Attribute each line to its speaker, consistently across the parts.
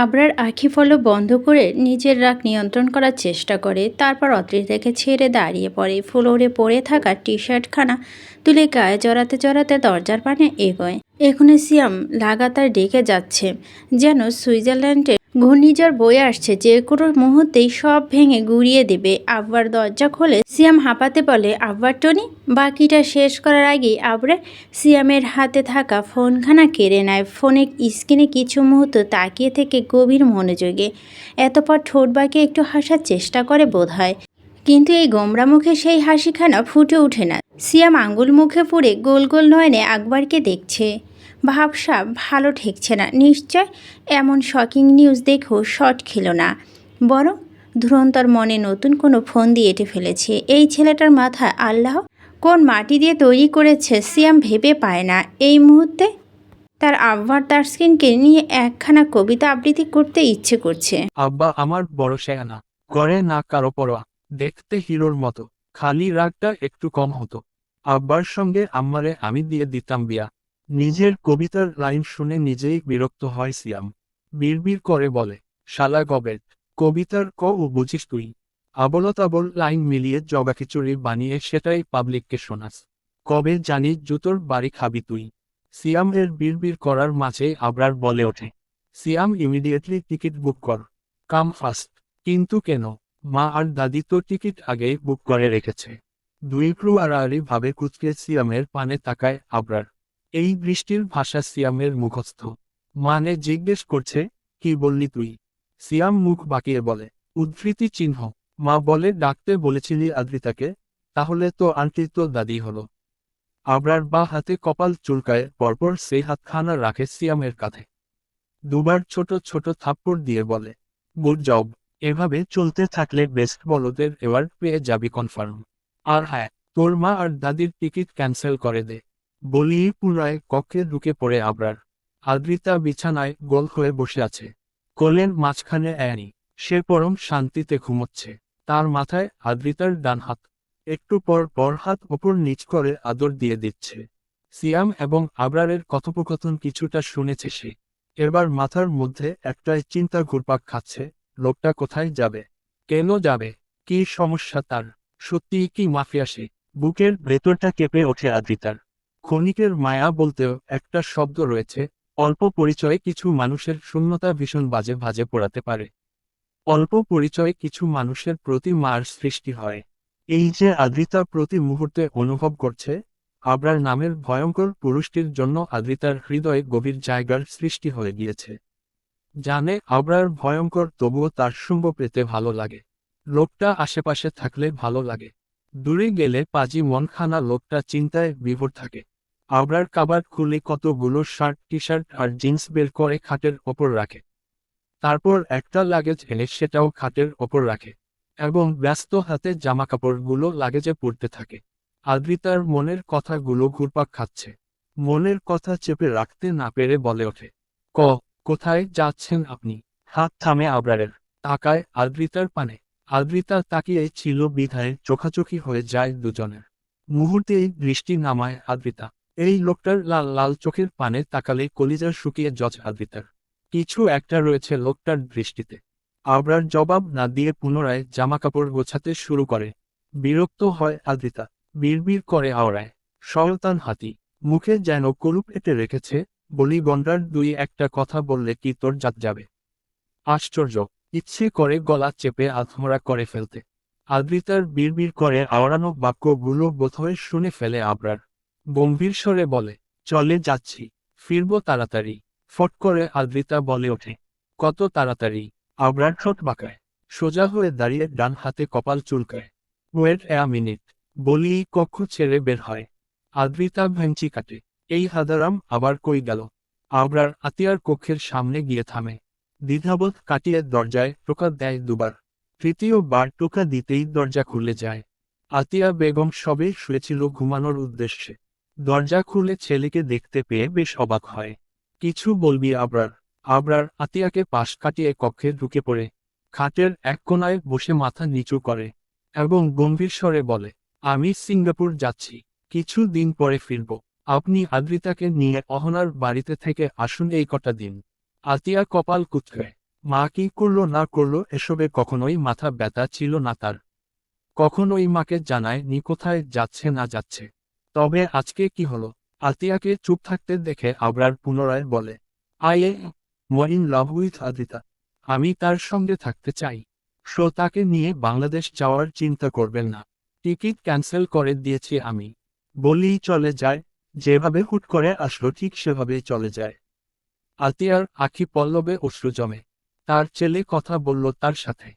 Speaker 1: আবরার আখি ফলো বন্ধ করে নিজের রাগ নিয়ন্ত্রণ করার চেষ্টা করে। তারপর অত্রিতাকে ছেড়ে দাঁড়িয়ে পড়ে। ফ্লোরে পড়ে থাকা টি শার্টখানা তুলে গায়ে জড়াতে জড়াতে দরজার পানে এগোয়। এখানে সিয়াম লাগাতার ডেকে যাচ্ছে, যেন সুইজারল্যান্ডের ঘূর্ণিঝড় বয়ে আসছে, যে কোনো মুহূর্তেই সব ভেঙে গুড়িয়ে দেবে। আব্বার দরজা খোলে, সিয়াম হাঁপাতে বলে, আব্বার টনি, বাকিটা শেষ করার আগেই আবরে সিয়ামের হাতে থাকা ফোনখানা কেড়ে নেয়। ফোনে স্ক্রিনে কিছু মুহূর্ত তাকিয়ে থেকে গভীর মনোযোগে। এতপর ঠোঁট বাঁকিয়ে একটু হাসার চেষ্টা করে বোধ হয় কিন্তু এই গোমরা মুখে সেই হাসিখানা ফুটে ওঠে না। সিয়াম আঙ্গুল মুখে পুড়ে গোল গোল নয়নে আকবরকে দেখছে। ভাবসা, ভালো ঠেকছে না। নিশ্চয় এমন শকিং নিউজ দেখেও শট খেলো না। বরং ধুরন্তর মনে নতুন কোনো ফোন দিয়ে এঁটে ফেলেছে। এই ছেলেটার মাথায় আল্লাহ কোন মাটি দিয়ে তৈরি করেছে সিয়াম ভেবে পায় না। এই মুহূর্তে তার আব্বার তার স্কিনকে নিয়ে একখানা কবিতা আবৃত্তি করতে ইচ্ছে করছে।
Speaker 2: আব্বা, আমার বড় শেয়ানা। করে না কারও পরোয়া। দেখতে হিরোর মতো। খালি রাগটা একটু কম হতো। আব্বার সঙ্গে আম্মারে আমি দিয়ে দিতাম বিয়া। নিজের কবিতার লাইন শুনে নিজেই বিরক্ত হয় সিয়াম। বিড়বিড় করে বলে, শালা গবেট, কবিতার ক ও বুঝিস তুই। আবলতাবল লাইন মিলিয়ে জগা খিচুড়ি বানিয়ে সেটাই পাবলিককে শোনাস। কবে জানি জুতোর বাড়ি খাবি তুই। সিয়াম এর বিড়বিড় করার মাঝে আবরার বলে ওঠে, সিয়াম ইমিডিয়েটলি টিকিট বুক কর। কাম ফাস্ট, কিন্তু কেন? মা আর দাদি তো টিকিট আগেই বুক করে রেখেছে। দুই ক্রু আড়াআড়ি ভাবে কুচকে সিয়ামের পানে তাকায় আবরার। এই বৃষ্টির ভাষা সিয়ামের মুখস্থ। মানে জিজ্ঞেস করছে, কি বললি তুই? সিয়াম মুখ বাঁকিয়ে বলে, উদ্ধৃতি চিহ্ন। মা বলে, ডাকতে বলেছিলি আদ্রিতাকে, তাহলে তো আন্টি তো দাদি হলো। আবরার বা হাতে কপাল চুলকায়, পরপর সেই হাতখানা রাখে সিয়ামের কাঁধে। দুবার ছোট ছোট থাপ্পড় দিয়ে বলে, গুড জব। এভাবে চলতে থাকলে বেস্ট বলদের এবার পেয়ে যাবি কনফার্ম। আর হ্যাঁ তোর মা আর দাদির টিকিট ক্যান্সেল করে দে। বলিয়ে পুনরায় কক্ষে ঢুকে পড়ে আবরার। আদ্রিতা বিছানায় গোল হয়ে বসে আছে। কোলের মাঝখানে অ্যানি, সে পরম শান্তিতে ঘুমোচ্ছে। তার মাথায় আদ্রিতার ডান হাত। একটু পর পর হাত ওপর নিচ করে আদর দিয়ে দিচ্ছে। সিয়াম এবং আবরারের কথোপকথন কিছুটা শুনেছে সে। এবার মাথার মধ্যে একটাই চিন্তা ঘুরপাক খাচ্ছে, লোকটা কোথায় যাবে? কেন যাবে? কি সমস্যা তার? সত্যিই কি মাফিয়া সে? বুকের ভেতরটা কেঁপে ওঠে আদ্রিতার। ক্ষণিকের মায়া বলতেও একটা শব্দ রয়েছে, অল্প পরিচয়ে কিছু মানুষের শূন্যতা ভীষণ বাজে ভাজে পড়াতে পারে। অল্প পরিচয়ে কিছু মানুষের প্রতি মার সৃষ্টি হয়। এই যে আদ্রিতা প্রতি মুহূর্তে অনুভব করছে, আবরার নামের ভয়ঙ্কর পুরুষটির জন্য আদ্রিতার হৃদয়ে গভীর জায়গার সৃষ্টি হয়ে গিয়েছে। জানে আবরার ভয়ঙ্কর, তবুও তার শুম্ভ পেতে ভালো লাগে। লোকটা আশেপাশে থাকলে ভালো লাগে। দূরে গেলে পাজি মনখানা লোকটা চিন্তায় বিভোর থাকে। আবরার কাবার খুলে কতগুলো শার্ট টি শার্ট আর জিন্স বের করে খাটের ওপর রাখে। তারপর একটা লাগেজ এনে সেটাও খাটের ওপর রাখে এবং ব্যস্ত হাতে জামাকাপড়গুলো লাগেজে পড়তে থাকে। আদ্রিতার মনের কথাগুলো ঘুরপাক খাচ্ছে। মনের কথা চেপে রাখতে না পেরে বলে ওঠে, ক, কোথায় যাচ্ছেন আপনি? হাত থামে আবরারের তাকায় আদ্রিতার পানে। আদ্রিতা তাকিয়ে ছিল বিধায় চোখাচোখি হয়ে যায় দুজনের। মুহূর্তেই দৃষ্টি নামায় আদ্রিতা। এই লোকটার লাল লাল চোখের পানে তাকালে কলিজার শুকিয়ে জজ আদ্রিতার কিছু একটা রয়েছে লোকটার দৃষ্টিতে। আবরার জবাব না দিয়ে পুনরায় জামাকাপড় গোছাতে শুরু করে। বিরক্ত হয় আদ্রিতা বিড়বিড় করে আওড়ায়। শয়তান হাতি, মুখে যেন কলুপ এঁটে রেখেছে, বলি গন্ডার দুই একটা কথা বললে কি তোর জাত যাবে? আশ্চর্য, ইচ্ছে করে গলা চেপে আধমরা করে ফেলতে। আদ্রিতার বিড়বিড় করে আওড়ানো বাক্যগুলো বোধহয় শুনে ফেলে আবরার। গম্ভীর স্বরে বলে, চলে যাচ্ছি, ফিরব তাড়াতাড়ি। ফট করে আদ্রিতা বলে ওঠে, কত তাড়াতাড়ি। আবরার ঠোঁট বাঁকায়, সোজা হয়ে দাঁড়িয়ে ডান হাতে কপাল চুলকায়, ওয়েট এ মিনিট, বলি কক্ষ ছেড়ে বের হয়। আদ্রিতা ভেঞ্চি কাটে, এই হাদারাম আবার কই গেল? আবরার আতিয়ার কক্ষের সামনে গিয়ে থামে, দ্বিধাবোধ কাটিয়ে দরজায় টোকা দেয় দুবার তৃতীয়বার টোকা দিতেই দরজা খুলে যায়। আতিয়া বেগম সবে শুয়েছিল ঘুমানোর উদ্দেশ্যে। দরজা খুলে ছেলেকে দেখতে পেয়ে বেশ অবাক হয়। কিছু বলবি আবরার? আবরার আতিয়াকে পাশ কাটিয়ে কক্ষে ঢুকে পড়ে। খাটের এক কোনায় বসে মাথা নিচু করে এবং গম্ভীর স্বরে বলে, আমি সিঙ্গাপুর যাচ্ছি, কিছু দিন পরে ফিরব। আপনি আদ্রিতাকে নিয়ে অহনার বাড়িতে থেকে আসুন এই কটা দিন আতিয়া কপাল কুচকায় মা কি করল না করল এসবে কখনোই মাথা ব্যথা ছিল না তার। কখনোই মাকে জানায় নি কোথায় যাচ্ছে না যাচ্ছে। তবে আজকে কি হলো? আতিয়াকে চুপ থাকতে দেখে আবরার পুনরায় বলে I in love with Adita. আমি তার সঙ্গে থাকতে চাই। সো তাকে নিয়ে বাংলাদেশ যাওয়ার চিন্তা করবেন না। টিকিট ক্যান্সেল করে দিয়েছি আমি। বলেই চলে যায়। যেভাবে হুট করে আসলো ঠিক সেভাবেই চলে যায়। আতিয়ার আখি পল্লবে অশ্রু জমে। তার ছেলে কথা বলল তার সাথে।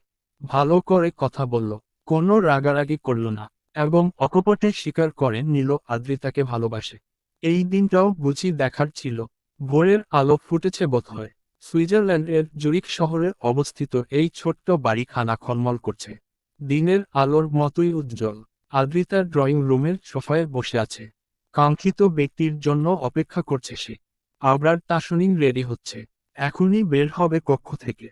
Speaker 2: ভালো করে কথা বলল। কোনো রাগারাগি করল না। এবং অকপটে স্বীকার করে নিল আদ্রিতাকে ভালোবাসে। এই দিনটাও বুঝি দেখার ছিল। ভোরের আলো ফুটেছে বোধহয়। সুইজারল্যান্ডের জুরিক শহরে অবস্থিত এই ছোট্ট বাড়িখানা খলমল করছে। দিনের আলোর মতোই উজ্জ্বল। আদ্রিতার ড্রয়িং রুমের সোফায় বসে আছে। কাঙ্ক্ষিত ব্যক্তির জন্য অপেক্ষা করছে সে। আবরার তাসনিং রেডি হচ্ছে। এখনই বের হবে কক্ষ থেকে।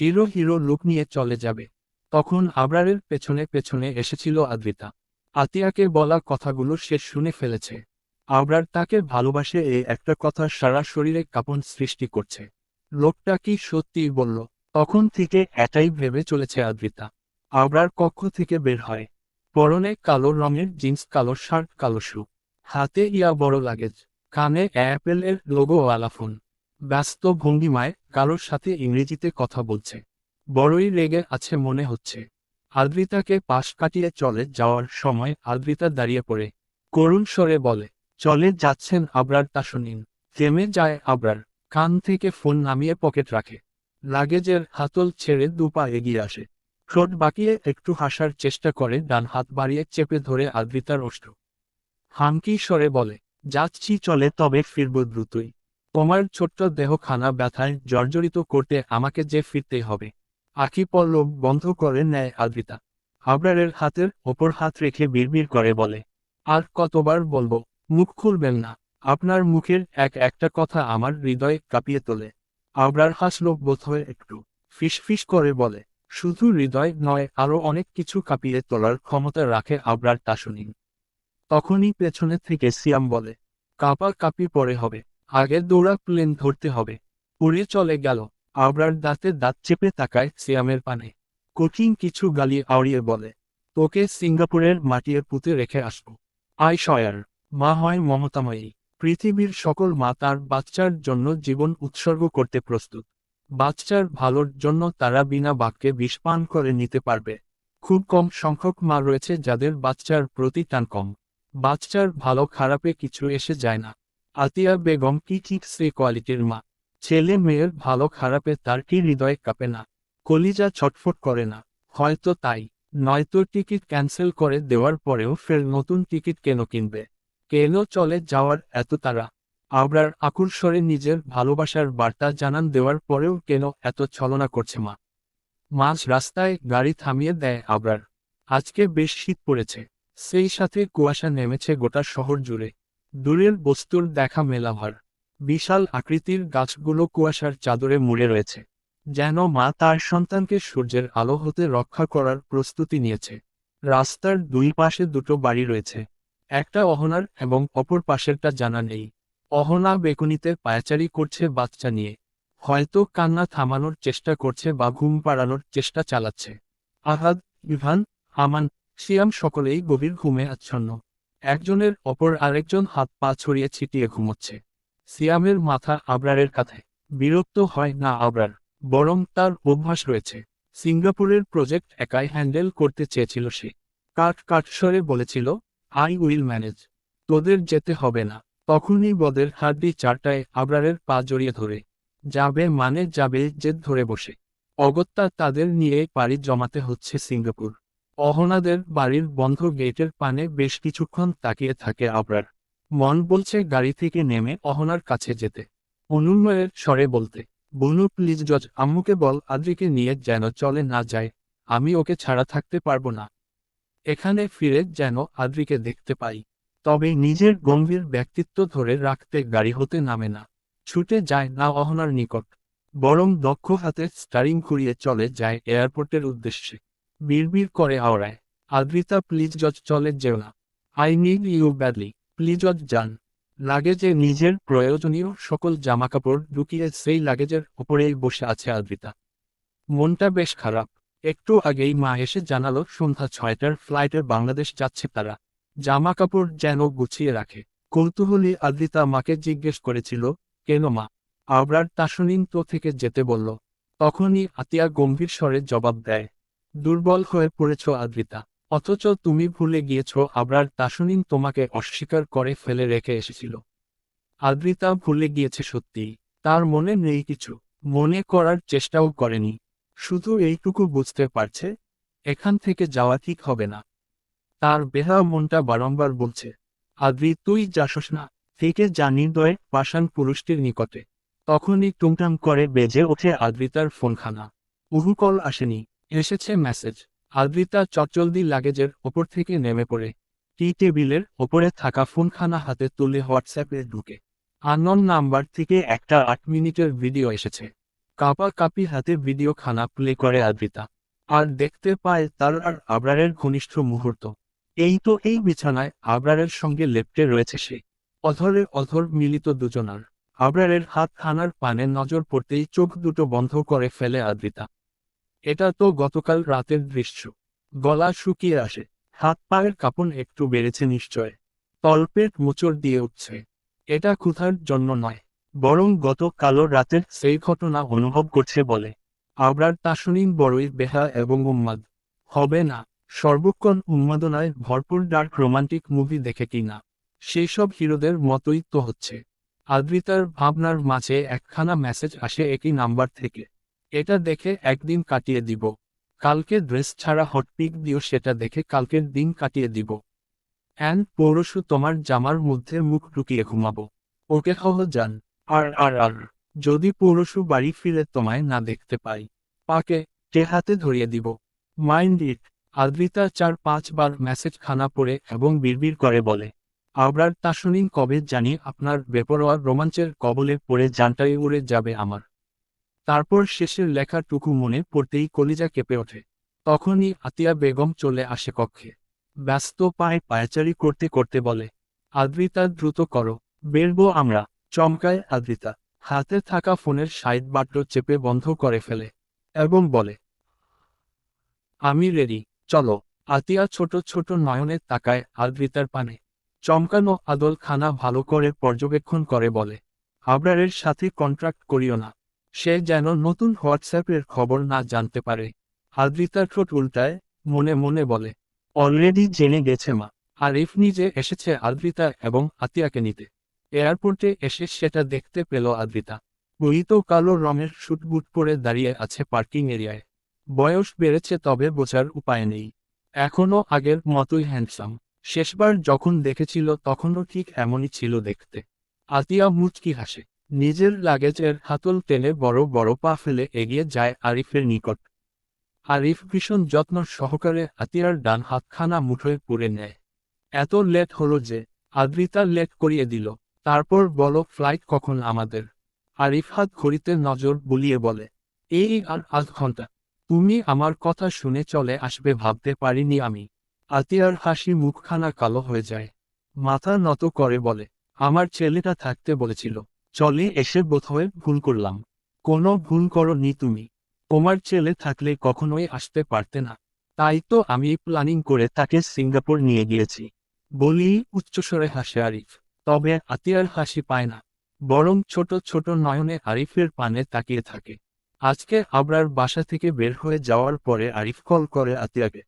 Speaker 2: হিরো হিরো লুক নিয়ে চলে যাবে। তখন আবরারের পেছনে পেছনে এসেছিল আদ্রিতা। আতিয়াকে বলা কথাগুলো সে শুনে ফেলেছে। আবরার তাকে ভালোবাসে এ একটা কথা সারা শরীরে কাঁপন সৃষ্টি করছে। লোকটা কি সত্যিই বলল? তখন থেকে এটাই ভেবে চলেছে আদ্রিতা। আবরার কক্ষ থেকে বের হয়। পরনে কালো রঙের জিন্স, কালো শার্ট, কালো শু। হাতে ইয়া বড় লাগেজ। কানে অ্যাপেলের লোগোওয়ালা ফোন ব্যস্ত ভঙ্গিমায় কারোর সাথে ইংরেজিতে কথা বলছে। বড়ই রেগে আছে মনে হচ্ছে। আদ্রিতাকে পাশ কাটিয়ে চলে যাওয়ার সময় আদ্রিতা দাঁড়িয়ে পড়ে। করুণ স্বরে বলে, চলে যাচ্ছেন আবরার তা শুনিন থেমে যায় আবরার। কান থেকে ফোন নামিয়ে পকেট রাখে। লাগেজের হাতল ছেড়ে দুপা এগিয়ে আসে। ঠোঁট বাকিয়ে একটু হাসার চেষ্টা করে, ডান হাত বাড়িয়ে চেপে ধরে আদ্রিতার অষ্ট হামকি স্বরে বলে, যাচ্ছি, চলে, তবে ফিরব দ্রুতই। তোমার ছোট্ট দেহখানা ব্যথায় জর্জরিত করতে আমাকে যে ফিরতেই হবে। আখি পল্লব বন্ধ করে নেয় আদ্রিতা আবরারের হাতের ওপর হাত রেখে বিড়বিড় করে বলে, আর কতবার বলব, মুখ খুলবেন না। আপনার মুখের এক একটা কথা আমার হৃদয়ে কাঁপিয়ে তোলে। আবরার হাসল বোধ হয়ে একটু, ফিসফিস করে বলে, শুধু হৃদয় নয়, আরও অনেক কিছু কাঁপিয়ে তোলার ক্ষমতা রাখে আবরার তাসনিন তখনই পেছনে থেকে সিয়াম বলে, কাপা কাপি পরে হবে, আগে দৌড়া প্লেন ধরতে হবে। উড়ে চলে গেল। আবরার দাঁতে দাঁত চেপে তাকায় সিয়ামের পানে। কঠিন কিছু গালি আওড়িয়ে বলে, তোকে সিঙ্গাপুরের মাটিয়ে পুঁতে রেখে আসব। আই শয়ার, মা হয় মমতাময়ী। পৃথিবীর সকল মা তার বাচ্চার জন্য জীবন উৎসর্গ করতে প্রস্তুত। বাচ্চার ভালোর জন্য তারা বিনা বাক্যে বিষ পান করে নিতে পারবে। খুব কম সংখ্যক মা রয়েছে যাদের বাচ্চার প্রতি টান কম। বাচ্চার ভালো খারাপে কিছু এসে যায় না। আতিয়া বেগম কি ঠিক সে কোয়ালিটির মা? ছেলে মেয়ের ভালো খারাপে তার কি হৃদয় কাঁপে না? কলিজা ছটফট করে না। হয়তো তাই। নয়তো টিকিট ক্যান্সেল করে দেওয়ার পরেও ফের নতুন টিকিট কেন কিনবে? কেন চলে যাওয়ার এত তারা আবরার আকুল স্বরে নিজের ভালোবাসার বার্তা জানান দেওয়ার পরেও কেন এত ছলনা করছে মা? মাঝ রাস্তায় গাড়ি থামিয়ে দেয় আবরার। আজকে বেশ শীত পড়েছে। সেই সাথে কুয়াশা নেমেছে গোটা শহর জুড়ে। দূরের বস্তুর দেখা মেলাভার। বিশাল আকৃতির গাছগুলো কুয়াশার চাদরে মুড়ে রয়েছে, যেন মা তার সন্তানকে সূর্যের আলো হতে রক্ষা করার প্রস্তুতি নিয়েছে। রাস্তার দুই পাশে দুটো বাড়ি রয়েছে, একটা অহনার এবং অপর পাশেরটা জানা নেই। অহনা বেকুনিতে পায়াচারি করছে বাচ্চা নিয়ে, হয়তো কান্না থামানোর চেষ্টা করছে বা ঘুম পাড়ানোর চেষ্টা চালাচ্ছে। আহাদ বিভান আমান সিয়াম সকলেই গভীর ঘুমে আচ্ছন্ন। একজনের অপর আরেকজন হাত পা ছড়িয়ে ছিটিয়ে ঘুমোচ্ছে। সিয়ামের মাথা আবরারের কাঁধে। বিরক্ত হয় না আবরার, বরং তার অভ্যাস রয়েছে। সিঙ্গাপুরের প্রজেক্ট একাই হ্যান্ডেল করতে চেয়েছিল সে। কাঠ কাঠস্বরে বলেছিল, আই উইল ম্যানেজ। তোদের যেতে হবে না। তখনই বদের হাড্ডি চারটায় আবরারের পা জড়িয়ে ধরে। যাবে মানে যাবে জেদ ধরে বসে। অগত্যা তাদের নিয়ে পাড়ি জমাতে হচ্ছে সিঙ্গাপুর। অহনাদের বাড়ির বন্ধ গেটের পানে বেশ কিছুক্ষণ তাকিয়ে থাকে আবরার। মন বলছে গাড়ি থেকে নেমে অহনার কাছে যেতে। অনুন্ময়ের স্বরে বলতে, বনু, প্লিজ জজ, আম্মুকে বল, আদ্রিকে নিয়ে যেন চলে না যায়। আমি ওকে ছাড়া থাকতে পারব না। এখানে ফিরে যেন আদ্রিকে দেখতে পাই। তবে নিজের গম্ভীর ব্যক্তিত্ব ধরে রাখতে গাড়ি হতে নামে না। ছুটে যায় না অহনার নিকট। বরং দক্ষ হাতে স্টারিং ঘুরিয়ে চলে যায় এয়ারপোর্টের উদ্দেশ্যে। বিড়বিড় করে আওড়ায়, আদ্রিতা, প্লিজ জজ, চলে যেও না। I need you badly. Please জজ যান লাগেজে নিজের প্রয়োজনীয় সকল জামাকাপড় ঢুকিয়ে সেই লাগেজের ওপরেই বসে আছে আদ্রিতা। মনটা বেশ খারাপ। একটু আগেই মা এসে জানালো, সন্ধ্যা ছয়টার ফ্লাইটে বাংলাদেশ যাচ্ছে তারা। জামা কাপড় যেন গুছিয়ে রাখে। কৌতূহলী আদ্রিতা মাকে জিজ্ঞেস করেছিল, কেন মা? আবরার তাসনিন তো থেকে যেতে বলল, তখনই আতিয়া গম্ভীর স্বরে জবাব দেয়, দুর্বল হয়ে পড়েছ আদ্রিতা। অথচ তুমি ভুলে গিয়েছ, আবরার তাসনিন তোমাকে অস্বীকার করে ফেলে রেখে এসেছিল। আদ্রিতা ভুলে গিয়েছে সত্যিই তার মনে নেই কিছু। মনে করার চেষ্টাও করেনি। শুধু এইটুকু বুঝতে পারছে, এখান থেকে যাওয়া ঠিক হবে না। তার বেহা মনটা বারংবার বলছে, আদ্রি, তুই যাসস না। থেকে জানি দয়ে পাষাণ পুরুষটির নিকটে। তখনই টুমটাম করে বেজে ওঠে আদ্রিতার ফোনখানা। উহুকল আসেনি। এসেছে মেসেজ। আদ্রিতা চটজলদি লাগেজের ওপর থেকে নেমে পড়ে। টি টেবিলের ওপরে থাকা ফোনখানা হাতে তুলে হোয়াটসঅ্যাপে ঢুকে। আনন নাম্বার থেকে একটা আট মিনিটের ভিডিও এসেছে। কাপা কাপি হাতে ভিডিও খানা প্লে করে আদ্রিতা। আর দেখতে পায় তার আর আবরারের ঘনিষ্ঠ মুহূর্ত। এই তো এই বিছানায় আবরারের সঙ্গে লেপ্টে রয়েছে সে। অধরে অধর মিলিত দুজনার। আবরারের হাত খানার পানে নজর পড়তেই চোখ দুটো বন্ধ করে ফেলে আদ্রিতা। এটা তো গতকাল রাতের দৃশ্য। গলা শুকিয়ে আসে। হাত পায়ের কাপড় একটু বেড়েছে নিশ্চয়। তলপেট মোচড় দিয়ে উঠছে। এটা ক্ষুধার জন্য নয়। বরং গত কালো রাতের সেই ঘটনা অনুভব করছে বলে। আবরার তাসনিন বড়ই বেহা এবং উন্মাদ। হবে না, সর্বক্ষণ উন্মাদনায় ভরপুর ডার্ক রোমান্টিক মুভি দেখে কি না? সেই সব হিরোদের মতোই তো হচ্ছে। আদ্রিতার ভাবনার মাঝে একখানা মেসেজ আসে একই নাম্বার থেকে। এটা দেখে একদিন কাটিয়ে দিব। কালকে ড্রেস ছাড়া হটপিক দিও সেটা দেখে কালকের দিন কাটিয়ে দিব। অ্যান্ড পরশু তোমার জামার মধ্যে মুখ ঢুকিয়ে ঘুমাবো। ওকে হহ যান আর আর আর। যদি পরশু বাড়ি ফিরে তোমায় না দেখতে পাই। পাকে টে হাতে ধরিয়ে দিব? Mind it. আদ্রিতা চার পাঁচবার মেসেজ খানা পড়ে এবং বিড়বিড় করে বলে, আবরার তাসনিন কবে জানি আপনার বেপরোয়া রোমাঞ্চের কবলে পড়ে জানটাই উড়ে যাবে আমার। তারপর শেষের লেখাটুকু মনে পড়তেই কলিজা কেঁপে ওঠে। তখনই আতিয়া বেগম চলে আসে কক্ষে। ব্যস্ত পায়ে পায়াচারি করতে করতে বলে, আদ্রিতা, দ্রুত করো। বেরবো আমরা চমকায় আদ্রিতা। হাতে থাকা ফোনের সাইড বাট্র চেপে বন্ধ করে ফেলে এবং বলে, আমি রেডি চলো আতিয়া ছোট ছোট নয়নে তাকায় আদ্রিতার পানে। চমকানো আদল খানা ভালো করে পর্যবেক্ষণ করে বলে, আবরারের সাথে কন্ট্রাক্ট করিও না। সে যেন নতুন হোয়াটসঅ্যাপের খবর না জানতে পারে। আদ্রিতার ঠোঁট উল্টায়, মনে মনে বলে, অলরেডি জেনে গেছে মা। আরিফ নিজে এসেছে আদ্রিতা এবং আতিয়াকে নিতে। এয়ারপোর্টে এসে সেটা দেখতে পেল আদ্রিতা বইত কালো রঙের শুটবুট পরে দাঁড়িয়ে আছে পার্কিং এরিয়ায়। বয়স বেড়েছে তবে বোঝার উপায় নেই। এখনও আগের মতোই হ্যান্ডসাম। শেষবার যখন দেখেছিল তখনও ঠিক এমনই ছিল দেখতে। আতিয়া মুচকি হাসে। নিজের লাগেজের হাতল টেনে বড় বড় পা ফেলে এগিয়ে যায় আরিফের নিকট। আরিফ ভীষণ যত্ন সহকারে হাতিয়ার ডান হাতখানা মুঠোয় পুরে নেয়। এত লেট হলো যে, আদ্রিতা লেট করিয়ে দিল। তারপর বলো, ফ্লাইট কখন আমাদের? আরিফ হাত ঘড়িতে নজর বুলিয়ে বলে, এই আর আধ ঘণ্টা তুমি আমার কথা শুনে চলে আসবে ভাবতে পারিনি আমি। আতিয়ার হাসি মুখখানা কালো হয়ে যায়। মাথা নত করে বলে, আমার ছেলেটা থাকতে বলেছিল। চলে, এসে বোধহয় ভুল করলাম। কোনো ভুল করনি তুমি। তোমার ছেলে থাকলে কখনোই আসতে পারতে না। তাই তো আমি প্ল্যানিং করে তাকে সিঙ্গাপুর নিয়ে গিয়েছি। বলি, উচ্চস্বরে হাসে আরিফ। তবে আতিয়ার হাসি পায় না। বরং ছোট ছোট নয়নে আরিফের পানে তাকিয়ে থাকে। আজকে আবরার বাসা থেকে বের হয়ে যাওয়ার পরে আরিফ কল করে আতিয়াকে।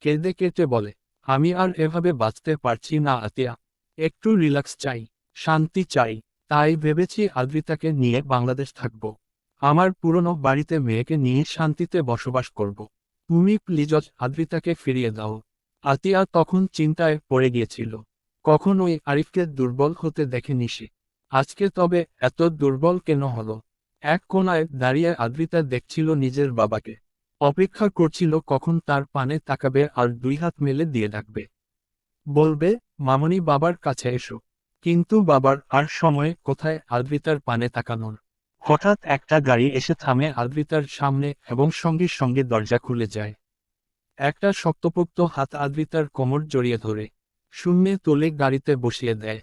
Speaker 2: কেঁদে কেটে বলে, আমি আর এভাবে বাঁচতে পারছি না, আতিয়া। একটু রিল্যাক্স চাই, শান্তি চাই। তাই ভেবেছি আদ্রিতাকে নিয়ে বাংলাদেশ থাকব। আমার পুরনো বাড়িতে মেয়েকে নিয়ে শান্তিতে বসবাস করব। তুমি প্লিজ আদ্রিতাকে ফিরিয়ে দাও। আতিয়া তখন চিন্তায় পড়ে গিয়েছিল। কখনোই আরিফকে দুর্বল হতে দেখেনি সে। আজকে তবে এত দুর্বল কেন হলো? এক কোনায় দাঁড়িয়ে আদ্রিতা দেখছিল নিজের বাবাকে। অপেক্ষা করছিল কখন তার পানে তাকাবে আর দুই হাত মেলে দিয়ে ডাকবে। বলবে, মামনি বাবার কাছে এসো। কিন্তু বাবার আর সময়ে কোথায় আদ্রিতার পানে তাকানোর? হঠাৎ একটা গাড়ি এসে থামে আদ্রিতার সামনে এবং সঙ্গে সঙ্গে দরজা খুলে যায়। একটা শক্তপোক্ত হাত আদ্রিতার কোমর জড়িয়ে ধরে, শূন্যে তোলে গাড়িতে বসিয়ে দেয়।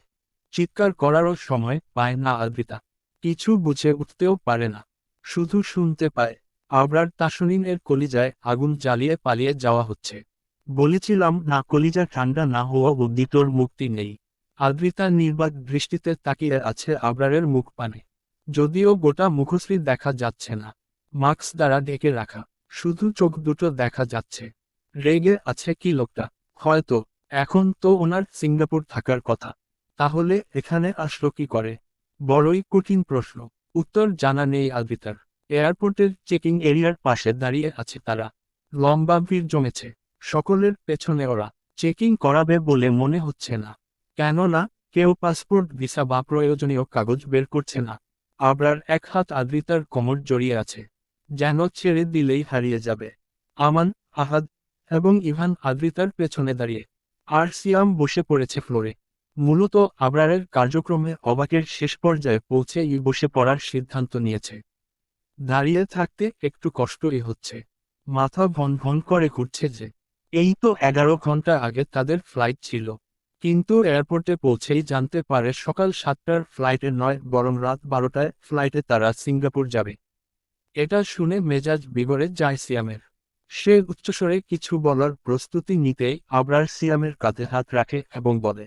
Speaker 2: চিৎকার করারও সময় পায় না আদ্রিতা। কিছু বুঝে উঠতেও পারে না। শুধু শুনতে পায়। আবরার তাসনিনের কলিজায় আগুন জ্বালিয়ে পালিয়ে যাওয়া হচ্ছে। বলেছিলাম, না, কলিজা ঠান্ডা না হওয়া অবধি তোর মুক্তি নেই। আদ্রিতা নির্বাক দৃষ্টিতে তাকিয়ে আছে আবরারের মুখ পানে। যদিও গোটা মুখশ্রী দেখা যাচ্ছে না। মাস্ক দ্বারা ঢেকে রাখা। শুধু চোখ দুটো দেখা যাচ্ছে। রেগে আছে কি লোকটা? হয়তো। এখন তো ওনার সিঙ্গাপুর থাকার কথা। তাহলে এখানে আসলো কি করে? বড়ই কঠিন প্রশ্ন। উত্তর জানা নেই আদ্রিতার এয়ারপোর্টের চেকিং এরিয়ার পাশে দাঁড়িয়ে আছে তারা। লম্বা ভিড় জমেছে। সকলের পেছনে ওরা। চেকিং করাবে বলে মনে হচ্ছে না। কেননা, কেউ পাসপোর্ট ভিসা বা প্রয়োজনীয় কাগজ বের করছে না। আবরার এক হাত আদ্রিতার কোমর জড়িয়ে আছে। যেন ছেড়ে দিলেই হারিয়ে যাবে। আমান, আহাদ এবং ইভান আদ্রিতার পেছনে দাঁড়িয়ে। আর সিয়াম বসে পড়েছে ফ্লোরে। মূলত আবরারের কার্যক্রমে অবাকের শেষ পর্যায়ে পৌঁছে ই বসে পড়ার সিদ্ধান্ত নিয়েছে। দাঁড়িয়ে থাকতে একটু কষ্টই হচ্ছে। মাথা ভন ভন করে ঘুরছে যে, এই তো এগারো ঘণ্টা আগে তাদের ফ্লাইট ছিল। কিন্তু এয়ারপোর্টে পৌঁছেই জানতে পারে সকাল সাতটার ফ্লাইটে নয়, বরং রাত বারোটায় ফ্লাইটে তারা সিঙ্গাপুর যাবে। এটা শুনে মেজাজ বিগড়ে যায় সিয়ামের। সে উচ্চস্বরে কিছু বলার প্রস্তুতি নিতেই আবরার সিয়ামের কাঁধে হাত রাখে এবং বলে,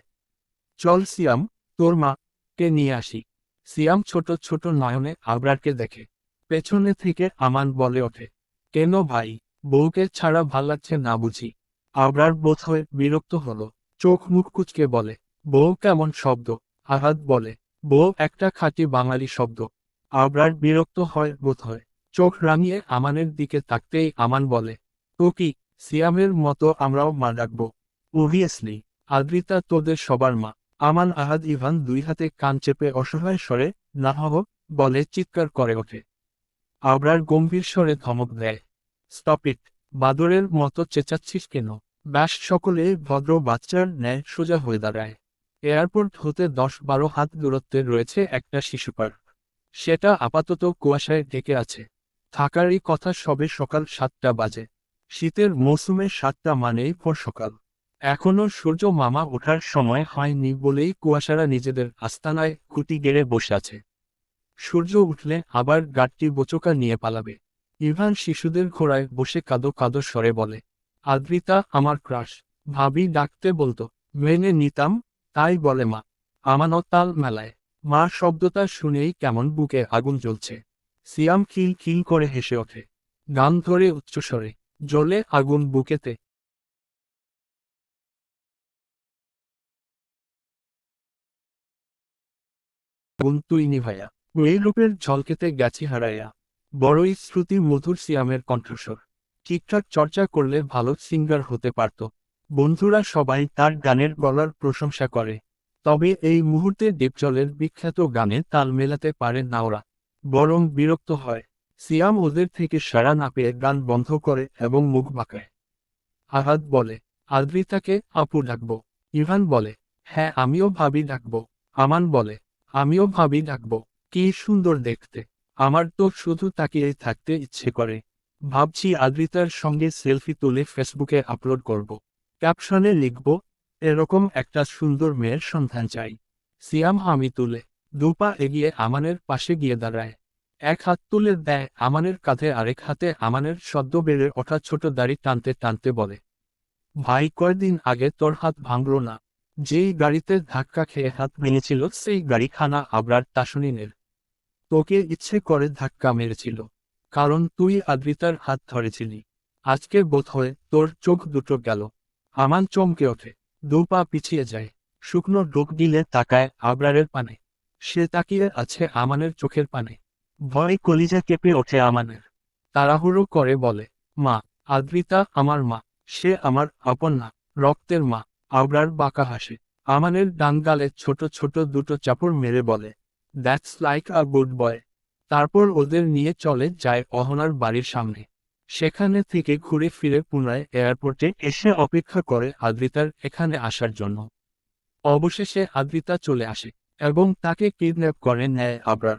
Speaker 2: চল সিয়াম, তোর মা কে নিয়ে আসি। সিয়াম ছোট ছোট নয়নে আবরারকে দেখে। পেছনে থেকে আমান বলে ওঠে, কেন ভাই, বউকে ছাড়া ভালো লাগছে না বুঝি। আবরার বোধ হয়ে বিরক্ত হলো। চোখ মুখ কুচকে বলে, বউ কেমন শব্দ? আহাদ বলে, বউ একটা খাঁটি বাঙালি শব্দ। আবরার বিরক্ত হয়, বোধ হয়। চোখ রাঙিয়ে আমানের দিকে তাকতেই আমান বলে, তো কি, সিয়ামের মতো আমরাও মা ডাকব? ওভিয়াসলি আদ্রিতা তোদের সবার মা। আমান আহাদ ইভান দুই হাতে কান চেপে অসহায় স্বরে, না হব, বলে চিৎকার করে ওঠে। আবরার গম্ভীর স্বরে ধমক দেয় স্টপ ইট বাদরের মতো চেঁচাচ্ছিস কেন? ব্যাস সকলে ভদ্র বাচ্চার ন্যায় সোজা হয়ে দাঁড়ায়। এয়ারপোর্ট হতে দশ বারো হাত দূরত্বে রয়েছে একটা শিশু পার্ক। সেটা আপাতত কুয়াশায় ঢেকে আছে। থাকারই কথা সবে সকাল সাতটা বাজে। শীতের মৌসুমে সাতটা মানেই ভোর সকাল। এখনও সূর্য মামা ওঠার সময় হয়নি বলেই কুয়াশারা নিজেদের আস্তানায় খুঁটি গেড়ে বসে আছে। সূর্য উঠলে আবার গাড়টি বোচকা নিয়ে পালাবে। ইভান শিশুদের ঘোড়ায় বসে কাদো কাদো স্বরে বলে আদ্রিতা আমার ক্রাশ। ভাবি ডাকতে বলতো, মেনে নিতাম তাই বলে মা। আমানতাল মেলায়। মা শব্দটা শুনেই কেমন বুকে আগুন জ্বলছে। সিয়াম খিল খিল করে হেসে ওঠে। গান ধরে উচ্চস্বরে, জ্বলে আগুন বুকেতে। আগুন তুই নিভাইয়া এই রূপের ঝলকেতে গেছি হারাইয়া বড়ই শ্রুতি মধুর সিয়ামের কণ্ঠস্বর। ঠিকঠাক চর্চা করলে ভালো সিঙ্গার হতে পারত। বন্ধুরা সবাই তার গানের গলার প্রশংসা করে। তবে এই মুহূর্তে দেবজলের বিখ্যাত গানে তাল মেলাতে পারে না ওরা বরং বিরক্ত হয়। সিয়াম ওদের থেকে সাড়া না পেয়ে গান বন্ধ করে এবং মুখ বাঁকায়। আহাদ বলে, আদ্রিতাকে আপু ডাকব। ইভান বলে হ্যাঁ আমিও ভাবি ডাকব। আমান বলে, আমিও ভাবি ডাকব। কি সুন্দর দেখতে। আমার তো শুধু তাকিয়ে থাকতে ইচ্ছে করে। ভাবছি আদ্রিতার সঙ্গে সেলফি তুলে ফেসবুকে আপলোড করব। ক্যাপশনে লিখব, এরকম একটা সুন্দর মেয়ের সন্ধান চাই। সিয়াম আমি তুলে, দুপা এগিয়ে আমানের পাশে গিয়ে দাঁড়ায়। এক হাত তুলে দেয় আমানের কাঁধে, আরেক হাতে আমানের সদ্য বেড়ে ওঠা ছোট দাড়ি টানতে টানতে বলে, ভাই, কয়দিন আগে তোর হাত ভাঙল না। যেই গাড়িতে ধাক্কা খেয়ে হাত ভেঙেছিল, সেই গাড়িখানা আবরার তাসনিনের। তোকে ইচ্ছে করে ধাক্কা মেরেছিল। কারণ তুই আদ্রিতার হাত ধরেছিলি। আজকে বোধ হয়ে তোর চোখ দুটো গেল। আমান চমকে ওঠে। দু পা পিছিয়ে যায়। শুকনো ডোক দিলে তাকায় আবরারের পানে। সে তাকিয়ে আছে আমানের চোখের পানে। ভয় কলিজা কেঁপে ওঠে আমানের। তাড়াহুড়ো করে বলে, মা, আদ্রিতা আমার মা। সে আমার আপন না। রক্তের মা। আবরার বাঁকা হাসে। আমানের ডান গালে ছোট ছোট দুটো চাপড় মেরে বলে that's like a good boy তারপর ওদের নিয়ে চলে যায় অহনার বাড়ির সামনে। সেখানে থেকে ঘুরে ফিরে পুনরায় এয়ারপোর্টে এসে অপেক্ষা করে আদ্রিতার এখানে আসার জন্য। অবশেষে আদ্রিতা চলে আসে এবং তাকে কিডন্যাপ করে নেয় আবরার।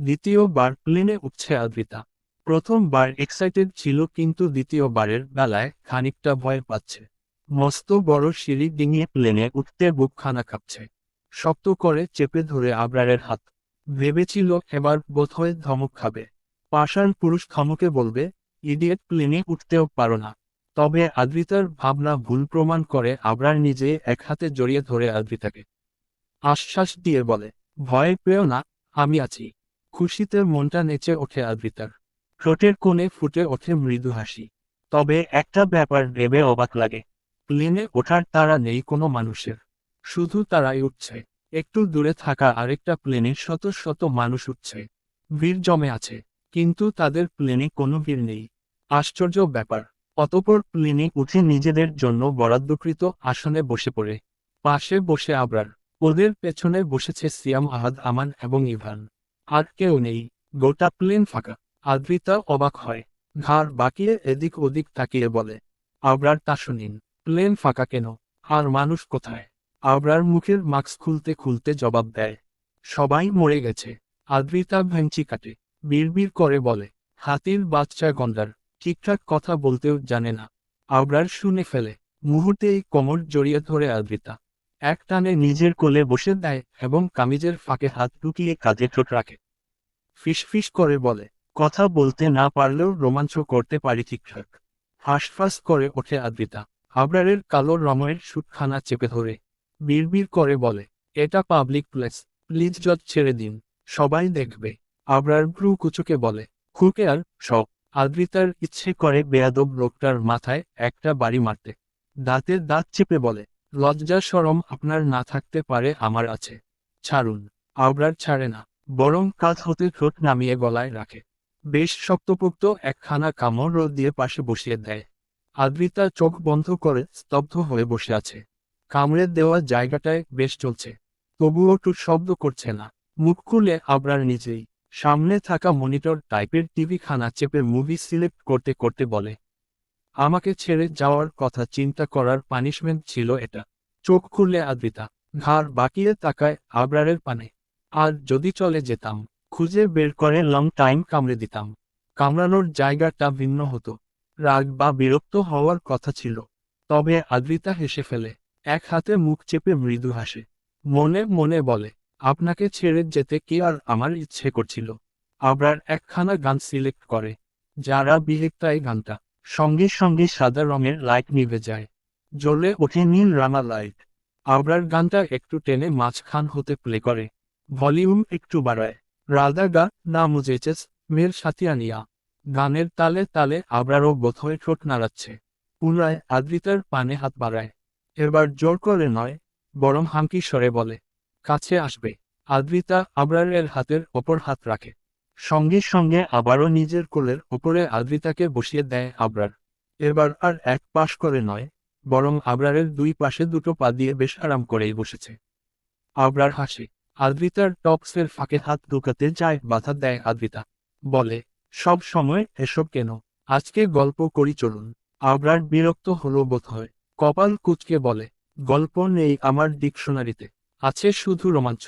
Speaker 2: দ্বিতীয়বার প্লেনে উঠছে আদ্রিতা। প্রথমবার এক্সাইটেড ছিল কিন্তু দ্বিতীয়বারের বেলায় খানিকটা ভয় পাচ্ছে। মস্ত বড় সিঁড়ি ডিঙিয়ে প্লেনে উঠতে বুকখানা কাঁপছে। শক্ত করে চেপে ধরে আবরারের হাত। ভেবেছিল এবার বোধহয় ধমক খাবে। পাষাণ পুরুষ ধমকে বলবে, ইডিয়েট প্লেনে উঠতেও পারো না। তবে আদ্রিতার ভাবনা ভুল প্রমাণ করে আবরার নিজে এক হাতে জড়িয়ে ধরে আদ্রিতাকে। আশ্বাস দিয়ে বলে, ভয় পেও না, আমি আছি। খুশিতে মনটা নেচে ওঠে আদ্রিতার। ঠোঁটের কোণে ফুটে ওঠে মৃদু হাসি। তবে একটা ব্যাপার ভেবে অবাক লাগে। প্লেনে ওঠার তারা নেই কোনো মানুষের। শুধু তারাই উঠছে। একটু দূরে থাকা আরেকটা প্লেনে শত শত মানুষ উঠছে। ভিড় জমে আছে, কিন্তু তাদের প্লেনে কোনো ভিড় নেই। আশ্চর্য ব্যাপার, অতপর প্লেনে উঠে নিজেদের জন্য বরাদ্দকৃত আসনে বসে পড়ে। পাশে বসে আবরার, ওদের পেছনে বসেছে সিয়াম আহাদ আমান এবং ইভান। আর কেউ নেই, গোটা প্লেন ফাঁকা। আদ্রিতা অবাক হয়, ঘাড় বাকিয়ে এদিক ওদিক তাকিয়ে বলে, আবরার, তা শুনিন, প্লেন ফাঁকা কেন? আর মানুষ কোথায়? আবরার মুখের মাস্ক খুলতে খুলতে জবাব দেয়, সবাই মরে গেছে। আদ্রিতা ভেঞ্চি কাটে, বিড়বিড় করে বলে, হাতির বাচ্চা গন্ডার, ঠিকঠাক কথা বলতেও জানে না। আবরার শুনে ফেলে মুহূর্তেই কোমর জড়িয়ে ধরে আদ্রিতা। এক টানে নিজের কোলে বসে দেয় এবং কামিজের ফাঁকে হাত ঢুকিয়ে কাজে ঠোঁট রাখে। ফিসফিস করে বলে, কথা বলতে না পারলেও রোমাঞ্চ করতে পারি ঠিকঠাক। হাঁসফাঁস করে ওঠে আদ্রিতা। আবরারের কালো রঙের সুটখানা চেপে ধরে বিড়বিড় করে বলে, এটা পাবলিক প্লেস প্লিজ জজ ছেড়ে দিন, সবাই দেখবে। আবরার ভ্রু কুচুকে বলে খুকে আর সব। আদ্রিতার ইচ্ছে করে বেয়াদব লোকটার মাথায় একটা বাড়ি মারতে। দাঁতের দাঁত চেপে বলে, লজ্জা সরম আপনার না থাকতে পারে, আমার আছে। ছাড়ুন। আবরার ছাড়ে না, বরং কাঁধ হতে ঠোঁট নামিয়ে গলায় রাখে। বেশ শক্তপোক্ত একখানা কামড় রোদ দিয়ে পাশে বসিয়ে দেয়। আদ্রিতা চোখ বন্ধ করে স্তব্ধ হয়ে বসে আছে। কামড়ে দেওয়া জায়গাটায় বেশ চলছে। তবুও টুট শব্দ করছে না। মুখ খুলে আবরার নিজেই। সামনে থাকা মনিটর টাইপের টিভি খানা চেপে মুভি সিলেক্ট করতে করতে বলে, আমাকে ছেড়ে যাওয়ার কথা চিন্তা করার পানিশমেন্ট ছিল এটা। চোখ খুললে আদ্রিতা, ঘাড় বাকিয়ে তাকায় আবরারের পানে। আর যদি চলে যেতাম, খুঁজে বের করে লং টাইম কামড়ে দিতাম। কামড়ানোর জায়গাটা ভিন্ন হতো। রাগ বা বিরক্ত হওয়ার কথা ছিল। তবে আদ্রিতা হেসে ফেলে এক হাতে মুখ চেপে মৃদু হাসে। মনে মনে বলে, আপনাকে ছেড়ে যেতে কি আর আমার ইচ্ছে করছিল? আবরার একখানা গান সিলেক্ট করে, যারা বিহেকটাই গানটা। সঙ্গে সঙ্গে সাদা রঙের লাইট নিভে যায়। জ্বলে ওঠে নীল রানা লাইট। আবরার গানটা একটু টেনে মাঝখান হতে প্লে করে। ভলিউম একটু বাড়ায়। রাধা গা, না মুজেচেস মের সাথিয়ানিয়া গানের তালে তালে আবরারও বোধহয় ঠোঁট নাড়াচ্ছে। পুনরায় আদ্রিতার পানে হাত বাড়ায়। এবার জোর করে নয়, বরং হামকি স্বরে বলে, কাছে আসবে। আদ্রিতা আবরারের হাতের ওপর হাত রাখে। সঙ্গে সঙ্গে আবারও নিজের কোলের ওপরে আদ্রিতাকে বসিয়ে দেয় আবরার। এবার আর এক পাশ করে নয়, বরং আবরারের দুই পাশে দুটো পা দিয়ে বেশ আরাম করেই বসেছে। আবরার হাসে। আদ্রিতার টপসের ফাঁকে হাত ঢুকাতে যায়, বাধা দেয় আদ্রিতা। বলে, সব সময় এসব কেন? আজকে গল্প করি চলুন। আবরার বিরক্ত হলো বোধ হয় কপাল কুচকে বলে গল্প নেই আমার ডিকশনারিতে। আছে শুধু রোমাঞ্চ।